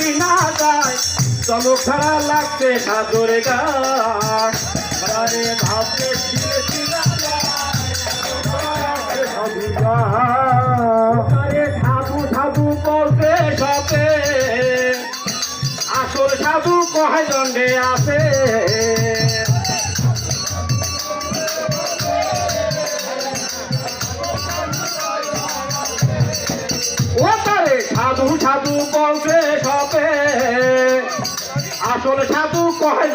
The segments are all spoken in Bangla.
চিনা যায় চমক ছাড়া লাগছে সাদরে গাছ আরে ভাবতে সাধু সাধু বলতে কয় দণ্ডে আছে সাধু সাধু বলতে আসল সাধু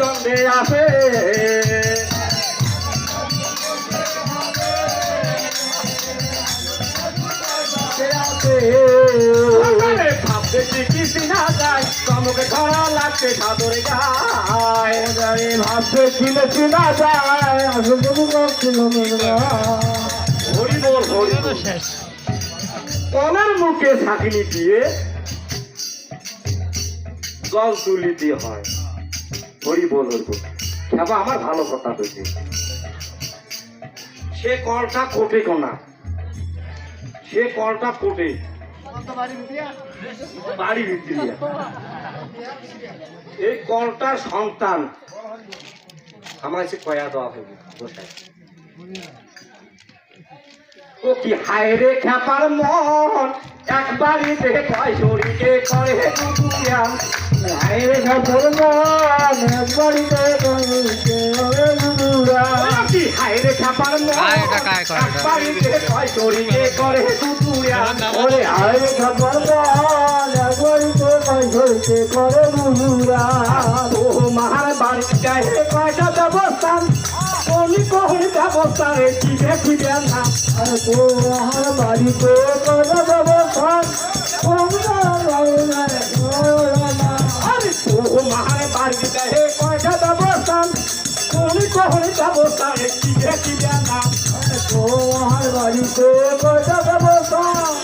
দণ্ডে আছে আরে ভাবতে চিকিৎসি না যায় চমকে ধরা লাগছে সাদরে গায়। ভাবতে ছিল চিনা যায় আসল ছিল হরি বল হরি। কলার মুখে ছাকনি দিয়ে জল তুলি দিয়ে হয়। হরি বল হরি বল খেবা আমার ভালো কথা হয়েছে সে কলটা কোটে কোনা। সে কলটা কোটে বাড়ি ভিতরিয়া এই কলটার সন্তান। আমার এসে কয়া দেওয়া বসায়। ও কি হায় রে খ্যাপার মন? একবারই দেখে কয় শরীরে করে দুদুয়ান হায় রে খ্যাপার মন একবারই দেখে কয় শরীরে দুদুয়ান কি হায় রে খ্যাপার মন কায় এটা কায় কয় এটা? একবারই দেখে কয় শরীরে করে দুদুয়ান ওরে হায় রে খ্যাপার মন একবারই দেখে কয় শরীরে করে দুদুয়ান ও মাহার বাড়ি গায়ে কয়টা ব্যবস্থান কোনি কোনি ব্যবস্থা রে চিবে চিবে না আরে বাড়িতে কয়টা ব্যবস্থান কোনি কোনি ব্যবস্থা রে চিবে চিবে না আরে তো আমার বাড়িতে কয়টা ব্যবস্থান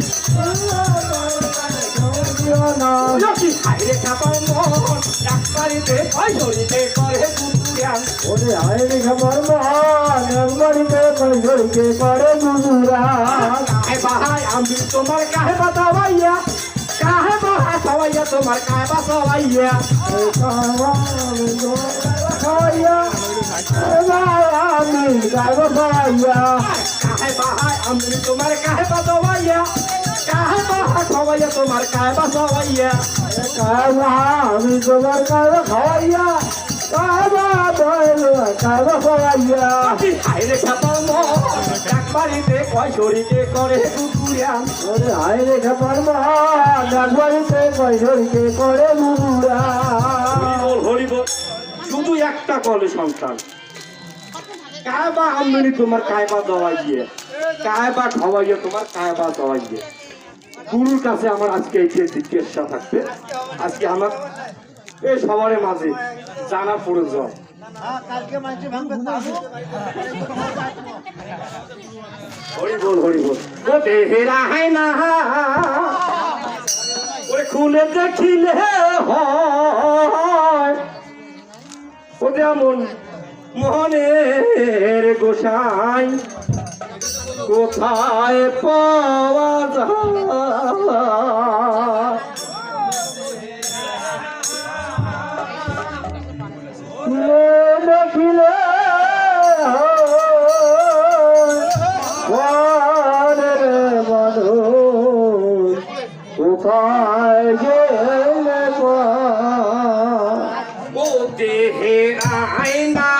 লক্ষ্মী হাইরে খাবার মন একবারিতে পয়সরিতে করে কুকুরিয়ান ওরে হাইরে খাবার মন একবারিতে পয়সরিতে করে কুকুরিয়ান বাহাই আমি তোমার কাহে বাতাবাইয়া কাহে সবাইয়া তোমার কাহে বাসাবাইয়া খাওয়াইয়া আমি কাহে বাসাবাইয়া কাহে বাহাই আমি তোমার কাহে বাতাবাইয়া কাহে বাহা সবাইয়া তোমার কাহে বাসাবাইয়া কাবা, আমি তোমার কাবা খাওয়াইয়া কাবা কাবা খাওয়াইয়া হাইরে খাবার একবারিতে কয় শরীরে করে কুকুরিয়া ওরে একবারিতে কয় শরীরে করে কুকুরা হরিবল হরিবল শুধু একটা কলে সন্তান। কায়বা আমনি তোমার কায়বা দেওয়াইয়ে কায়বা খাওয়াইয়ে তোমার কায়বা দেওয়াইয়ে গুরুর কাছে আমার আজকে এই যে জিজ্ঞাসা থাকবে আজকে আমার এই সবার মাঝে জানা প্রয়োজন। হরি বল হরি বল। ও বেহেরা হাই না। ওরে খুলে দেখিলে হয়। ও যেমন মনের গোসাই। কোথায় পাওয়া যায়? কোথায় গেলে ও দেহে আয়না